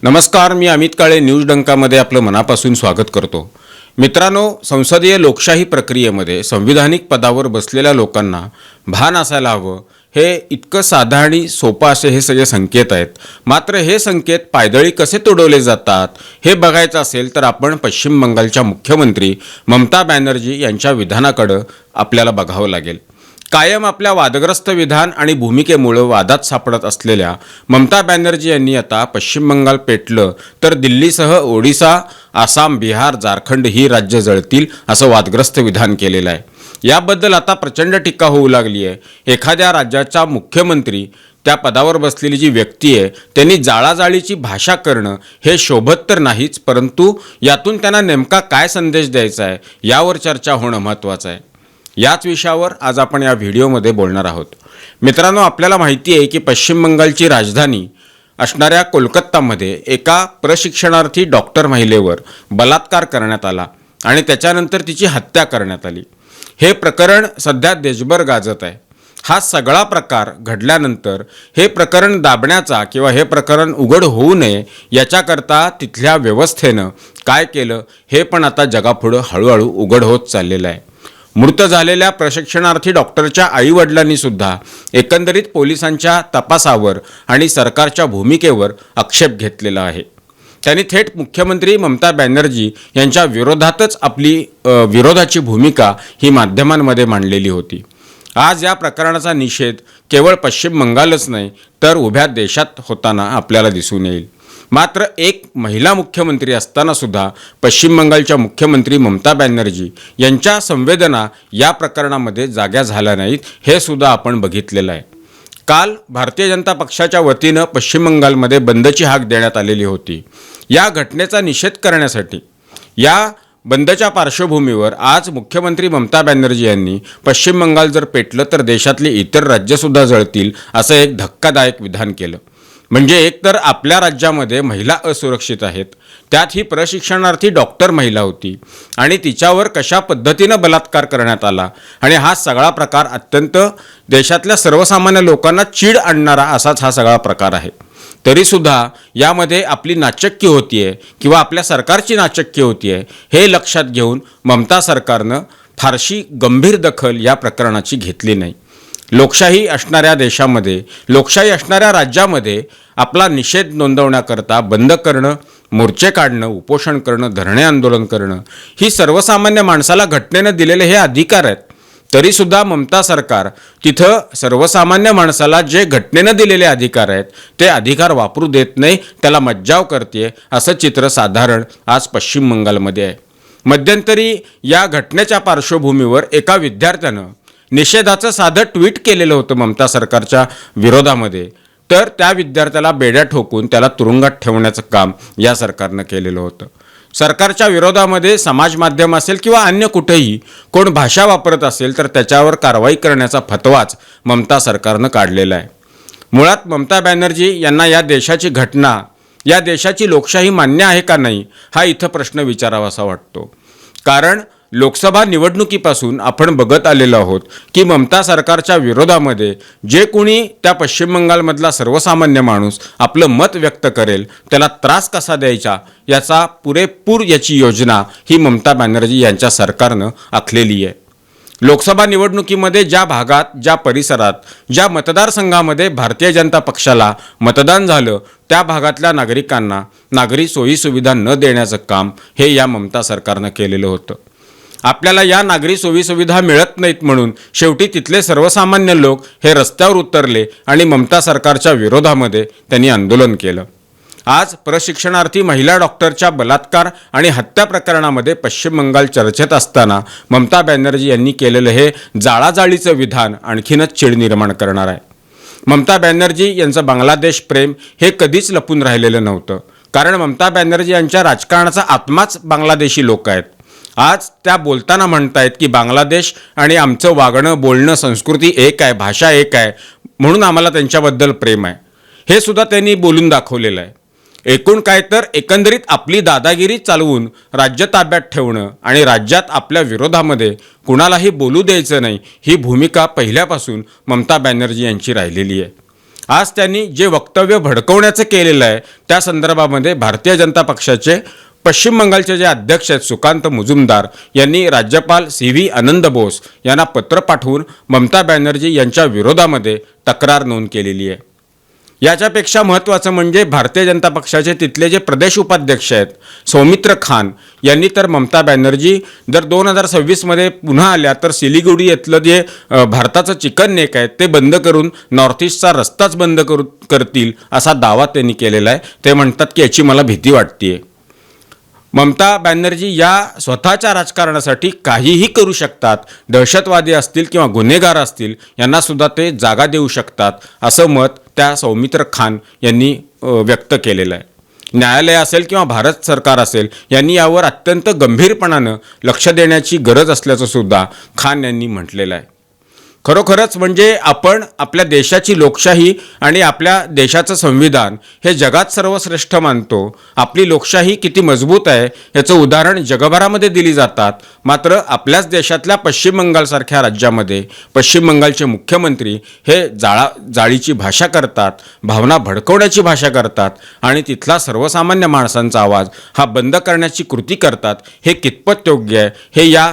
नमस्कार मी अमित काळे न्यूज डंकामध्ये आपलं मनापासून स्वागत करतो. मित्रांनो संसदीय लोकशाही प्रक्रियेमध्ये संविधानिक पदावर बसलेल्या लोकांना भान असायला हवं. हे इतकं साधं आणि सोपं असे हे सगळे संकेत आहेत. मात्र हे संकेत पायदळी कसे तुडवले जातात हे बघायचं असेल तर आपण पश्चिम बंगालच्या मुख्यमंत्री ममता बॅनर्जी यांच्या विधानाकडं आपल्याला बघावं लागेल. कायम आपल्या वादग्रस्त विधान आणि भूमिकेमुळं वादात सापडत असलेल्या ममता बॅनर्जी यांनी आता पश्चिम बंगाल पेटलं तर दिल्लीसह ओडिसा आसाम बिहार झारखंड ही राज्य जळतील असं वादग्रस्त विधान केलेलं आहे. याबद्दल आता प्रचंड टीका होऊ लागली आहे एखाद्या राज्याचा मुख्यमंत्री त्या पदावर बसलेली जी व्यक्ती आहे त्यांनी जाळाजाळीची भाषा करणं हे शोभत तर नाहीच परंतु यातून त्यांना नेमका काय संदेश द्यायचा आहे यावर चर्चा होणं महत्त्वाचं आहे. याच विषयावर आज आपण या व्हिडिओमध्ये बोलणार आहोत. मित्रांनो आपल्याला माहिती आहे की पश्चिम बंगालची राजधानी असणाऱ्या कोलकातामध्ये एका प्रशिक्षणार्थी डॉक्टर महिलेवर बलात्कार करण्यात आला आणि त्याच्यानंतर तिची हत्या करण्यात आली. हे प्रकरण सध्या देशभर गाजत आहे. हा सगळा प्रकार घडल्यानंतर हे प्रकरण दाबण्याचा किंवा हे प्रकरण उघड होऊ नये याच्याकरता तिथल्या व्यवस्थेनं काय केलं हे पण आता जगापुढं हळूहळू उघड होत चाललेलं आहे. मृत झालेल्या प्रशिक्षणार्थी डॉक्टरच्या आईवडिलांनीसुद्धा एकंदरीत पोलिसांच्या तपासावर आणि सरकारच्या भूमिकेवर आक्षेप घेतलेला आहे. त्यांनी थेट मुख्यमंत्री ममता बॅनर्जी यांच्या विरोधातच आपली विरोधाची भूमिका ही माध्यमांमध्ये मांडलेली होती. आज या प्रकरणाचा निषेध केवळ पश्चिम बंगालच नाही तर उभ्या देशात होताना आपल्याला दिसून येईल. मात्र एक महिला मुख्यमंत्री असताना सुद्धा पश्चिम बंगालच्या मुख्यमंत्री ममता बॅनर्जी यांच्या संवेदना या प्रकरणामध्ये जाग्या झाल्या नाहीत हे सुद्धा आपण बघितलेलं आहे. काल भारतीय जनता पक्षाच्या वतीनं पश्चिम बंगालमध्ये बंदची हाक देण्यात आलेली होती. या घटनेचा निषेध करण्यासाठी या बंदच्या पार्श्वभूमीवर आज मुख्यमंत्री ममता बॅनर्जी यांनी पश्चिम बंगाल जर पेटलं तर देशातली इतर राज्यसुद्धा जळतील असं एक धक्कादायक विधान केलं. म्हणजे एकतर आपल्या राज्यामध्ये महिला असुरक्षित आहेत त्यात ही प्रशिक्षणार्थी डॉक्टर महिला होती आणि तिच्यावर कशा पद्धतीनं बलात्कार करण्यात आला आणि हा सगळा प्रकार अत्यंत देशातल्या सर्वसामान्य लोकांना चीड आणणारा असाच हा सगळा प्रकार आहे. तरीसुद्धा यामध्ये आपली नाचक्की होतीये किंवा आपल्या सरकारची नाचक्की होतीये हे लक्षात घेऊन ममता सरकारनं फारशी गंभीर दखल या प्रकरणाची घेतली नाही. लोकशाही असणाऱ्या देशामध्ये लोकशाही असणाऱ्या राज्यामध्ये आपला निषेध नोंदवण्याकरता बंद करणं मोर्चे काढणं उपोषण करणं धरणे आंदोलन करणं ही सर्वसामान्य माणसाला घटनेनं दिलेले हे अधिकार आहेत. तरीसुद्धा ममता सरकार तिथं सर्वसामान्य माणसाला जे घटनेनं दिलेले अधिकार आहेत ते अधिकार वापरू देत नाही त्याला मज्जाव करते असं चित्र साधारण आज पश्चिम बंगालमध्ये आहे. मध्यंतरी या घटनेच्या पार्श्वभूमीवर एका विद्यार्थ्यानं निषेधाचं साधं ट्विट केलेलं होतं ममता सरकारच्या विरोधामध्ये. तर त्या विद्यार्थ्याला बेड्या ठोकून त्याला तुरुंगात ठेवण्याचं काम या सरकारनं केलेलं होतं. सरकारच्या विरोधामध्ये समाज माध्यम असेल किंवा अन्य कुठेही कोण भाषा वापरत असेल तर त्याच्यावर कारवाई करण्याचा फतवाच ममता सरकारनं काढलेला आहे. मुळात ममता बॅनर्जी यांना या देशाची घटना या देशाची लोकशाही मान्य आहे का नाही हा इथं प्रश्न विचारावासा वाटतो. कारण लोकसभा निवडणुकीपासून आपण बघत आलेलो आहोत की ममता सरकारच्या विरोधामध्ये जे कोणी त्या पश्चिम बंगालमधला सर्वसामान्य माणूस आपलं मत व्यक्त करेल त्याला त्रास कसा द्यायचा याचा पुरेपूर याची योजना ही ममता बॅनर्जी यांच्या सरकारनं आखलेली आहे. लोकसभा निवडणुकीमध्ये ज्या भागात ज्या परिसरात ज्या मतदारसंघामध्ये भारतीय जनता पक्षाला मतदान झालं त्या भागातल्या नागरिकांना नागरी सोयीसुविधा न देण्याचं काम हे या ममता सरकारनं केलेलं होतं. आपल्याला या नागरी सोयीसुविधा मिळत नाहीत म्हणून शेवटी तिथले सर्वसामान्य लोक हे रस्त्यावर उतरले आणि ममता सरकारच्या विरोधामध्ये त्यांनी आंदोलन केलं. आज प्रशिक्षणार्थी महिला डॉक्टरच्या बलात्कार आणि हत्या प्रकरणामध्ये पश्चिम बंगाल चर्चेत असताना ममता बॅनर्जी यांनी केलेलं हे जाळाजाळीचं विधान आणखीनच चिड निर्माण करणार आहे. ममता बॅनर्जी यांचं बांगलादेश प्रेम हे कधीच लपून राहिलेलं नव्हतं. कारण ममता बॅनर्जी यांच्या राजकारणाचा आत्माच बांगलादेशी लोक आहेत. आज त्या बोलताना म्हणतायत की बांगलादेश आणि आमचं वागणं बोलणं संस्कृती एक आहे भाषा एक आहे म्हणून आम्हाला त्यांच्याबद्दल प्रेम आहे. हे सुद्धा त्यांनी बोलून दाखवलेलं आहे. एकूण काय तर एकंदरीत आपली दादागिरी चालवून राज्य ताब्यात ठेवणं आणि राज्यात आपल्या विरोधामध्ये कुणालाही बोलू द्यायचं नाही ही भूमिका पहिल्यापासून ममता बॅनर्जी यांची राहिलेली आहे. आज त्यांनी जे वक्तव्य भडकवण्याचं केलेलं आहे त्या संदर्भामध्ये भारतीय जनता पक्षाचे पश्चिम बंगालचे जे अध्यक्ष आहेत सुकांत मुजुमदार यांनी राज्यपाल सी व्ही आनंद बोस यांना पत्र पाठवून ममता बॅनर्जी यांच्या विरोधामध्ये तक्रार नोंद केलेली आहे. याच्यापेक्षा महत्त्वाचं म्हणजे भारतीय जनता पक्षाचे तिथले जे प्रदेश उपाध्यक्ष आहेत सौमित्र खान यांनी तर ममता बॅनर्जी जर दोन हजार सव्वीसमध्ये पुन्हा आल्या तर सिलिगुडी येथलं जे भारताचं चिकन नेक आहे ते बंद करून नॉर्थ ईस्टचा रस्ताच बंद करू करतील असा दावा त्यांनी केलेला आहे. ते म्हणतात की याची मला भीती वाटते ममता बॅनर्जी या स्वतःच्या राजकारणासाठी काहीही करू शकतात. दहशतवादी असतील किंवा गुन्हेगार असतील यांनासुद्धा ते जागा देऊ शकतात असं मत त्या सौमित्र खान यांनी व्यक्त केलेलं आहे. न्यायालय असेल किंवा भारत सरकार असेल यांनी यावर अत्यंत गंभीरपणानं लक्ष देण्याची गरज असल्याचं सुद्धा खान यांनी म्हटलेलं आहे. खरोखरच म्हणजे आपण आपल्या देशाची लोकशाही आणि आपल्या देशाचं संविधान हे जगात सर्वश्रेष्ठ मानतो. आपली लोकशाही किती मजबूत आहे याचं उदाहरण जगभरामध्ये दिली जातात. मात्र आपल्याच देशातल्या पश्चिम बंगालसारख्या राज्यामध्ये पश्चिम बंगालचे मुख्यमंत्री हे जाळा जाळीची भाषा करतात भावना भडकवण्याची भाषा करतात आणि तिथला सर्वसामान्य माणसांचा आवाज हा बंद करण्याची कृती करतात हे कितपत योग्य आहे हे या